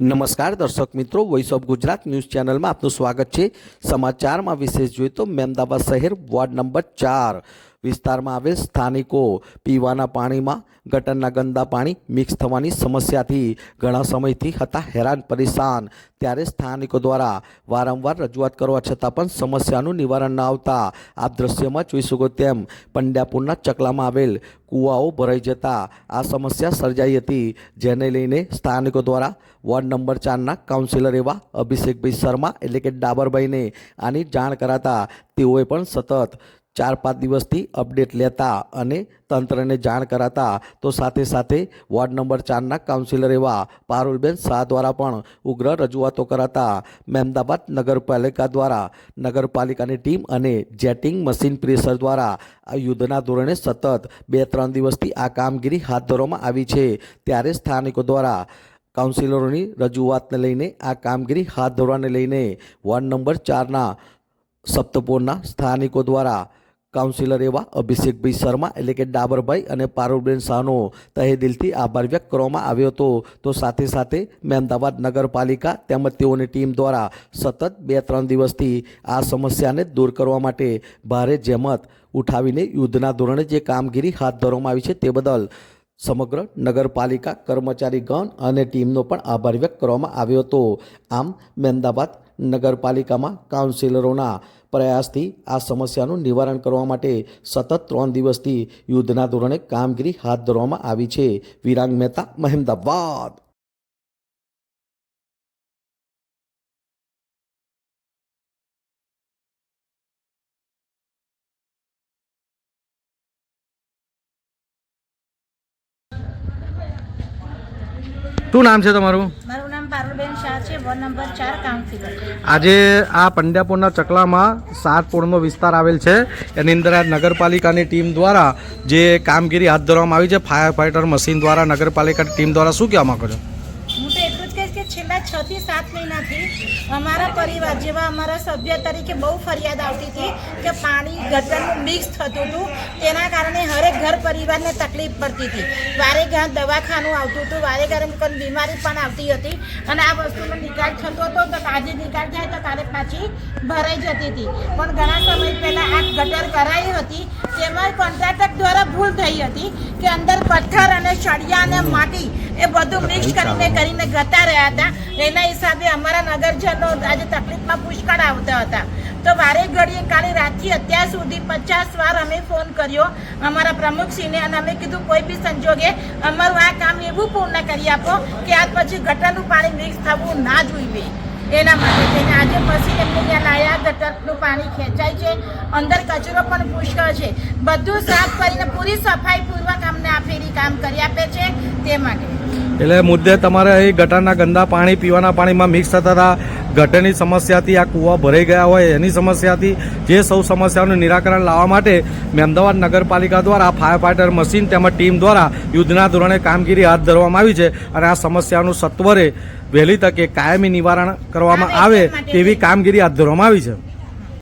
નમસ્કાર દર્શક મિત્રો વોઇસ ઓફ ગુજરાત ન્યૂઝ ચેનલમાં આપનું સ્વાગત છે. સમાચારમાં વિશેષ જોઈએ તો મહેમદાબાદ શહેર વોર્ડ નંબર ચાર. વિસ્તારમાં આવેલ સ્થાનિકો પીવાના પાણીમાં ગટરના ગંદા પાણી મિક્સ થવાની સમસ્યાથી ઘણા સમયથી હતા હેરાન પરેશાન. ત્યારે સ્થાનિકો દ્વારા વારંવાર રજૂઆત કરવા છતાં પણ સમસ્યાનું નિવારણ ન આવતા આપ દ્રશ્યમાં જોઈ શકો તેમ પંડ્યાપુરના ચકલામાં આવેલ કૂવાઓ ભરાઈ જતા આ સમસ્યા સર્જાઈ હતી. જેને લઈને સ્થાનિકો દ્વારા વોર્ડ નંબર ચારના કાઉન્સિલર એવા અભિષેકભાઈ શર્મા એટલે કે ડાબરભાઈને આની જાણ કરાતા તેઓએ પણ સતત ચાર પાંચ દિવસથી અપડેટ લેતા અને તંત્રને જાણ કરાતા, તો સાથે સાથે વોર્ડ નંબર ચારના કાઉન્સિલર એવા પારુલબેન શાહ દ્વારા પણ ઉગ્ર રજૂઆતો કરાતા. મહેમદાબાદ નગરપાલિકા દ્વારા નગરપાલિકાની ટીમ અને જેટિંગ મશીન પ્રેશર દ્વારા આ યુદ્ધના ધોરણે સતત બે ત્રણ દિવસથી આ કામગીરી હાથ ધરવામાં આવી છે. ત્યારે સ્થાનિકો દ્વારા કાઉન્સિલરોની રજૂઆતને લઈને આ કામગીરી હાથ ધરવાને લઈને વોર્ડ નંબર ચારના સપ્તપોરના સ્થાનિકો દ્વારા કાઉન્સિલર એવા અભિષેકભાઈ શર્મા એટલે કે ડાબરભાઈ અને પારુલબેન શાહનો તહે દિલથી આભાર વ્યક્ત કરવામાં આવ્યો હતો. તો સાથે સાથે મહેમદાબાદ નગરપાલિકા તેમજ તેઓની ટીમ દ્વારા સતત બે ત્રણ દિવસથી આ સમસ્યાને દૂર કરવા માટે ભારે જહેમત ઉઠાવીને યુદ્ધના ધોરણે જે કામગીરી હાથ ધરવામાં આવી છે તે બદલ સમગ્ર નગરપાલિકા કર્મચારીગણ અને ટીમનો પણ આભાર વ્યક્ત કરવામાં આવ્યો હતો. આમ મહેમદાબાદ નગરપાલિકામાં કાઉન્સિલરોના પ્રયાસથી આ સમસ્યાનું નિવારણ કરવા માટે સતત ત્રણ દિવસથી યુદ્ધના ધોરણે કામગીરી હાથ ધરવામાં આવી છે. વિરાંગ મહેતા મહેમદાબાદ. શું નામ છે તમારું? મારું આજે આ પંડ્યાપુરના ચકલામાં સાત પોળનો વિસ્તાર આવેલ છે. એની અંદર આ નગરપાલિકાની ટીમ દ્વારા જે કામગીરી હાથ ધરવામાં આવી છે, ફાયર ફાઇટર મશીન દ્વારા, નગરપાલિકાની ટીમ દ્વારા, શું કહેવા માંગો છો હું તો એટલું જ કહીશ કે છેલ્લા છ થી સાત મહિનાથી અમારા પરિવાર જેવા અમારા સભ્ય તરીકે બહુ ફરિયાદ આવતી હતી કે પાણી ગટરનું મિક્સ થતું હતું. તેના કારણે હરેક ઘર પરિવારને તકલીફ પડતી હતી. વારે ઘર દવાખાનું આવતું હતું. વારે ઘરે કોઈ બીમારી પણ આવતી હતી. અને આ વસ્તુનો નિકાલ થતો હતો તો આજે નિકાલ થાય તો કાલે પાછી ભરાઈ જતી હતી. પણ ઘણા સમય પહેલાં આ ગટર કરાઈ હતી. તેમાં કોન્ટ્રાક્ટર દ્વારા ભૂલ થઈ હતી કે અંદર પથ્થર અને સળિયા અને માટી એ બધું મિક્સ કરીને કરીને ગતા રહ્યા હતા. એના હિસાબે અમારા નગરજનો આજે તકલીફમાં પુષ્કળ આવતા હતા. તો વારે ઘડીએ કાલે રાતથી અત્યાર સુધી પચાસ વાર અમે ફોન કર્યો અમારા પ્રમુખશ્રીને અને અમે કીધું કોઈ બી સંજોગે અમારું આ કામ એવું પૂર્ણ કરી આપો કે આજ પછી ગટરનું પાણી મિક્સ થવું ના જોઈએ. એના માટે થઈને આજે પછી એમને ત્યાં લાયા ગટરનું પાણી ખેંચાય છે. અંદર કચરો પણ પુષ્કળ છે. બધું સાફ કરીને પૂરી સફાઈ પૂર્વક અમને આ ફેરી કામ કરી આપે છે. તે માટે. એટલે મુદ્દે તમારે અહીં ગટરના ગંદા પાણી પીવાના પાણીમાં મિક્સ થતા હતા. ગટરની સમસ્યાથી આ કૂવા ભરાઈ ગયા હોય એની સમસ્યાથી જે સૌ સમસ્યાઓનું નિરાકરણ લાવવા માટે અમદાવાદ નગરપાલિકા દ્વારા ફાયર ફાઇટર મશીન તેમજ ટીમ દ્વારા યુદ્ધના ધોરણે કામગીરી હાથ ધરવામાં આવી છે અને આ સમસ્યાનું સત્વરે વહેલી તકે કાયમી નિવારણ કરવામાં આવે તેવી કામગીરી હાથ ધરવામાં આવી છે.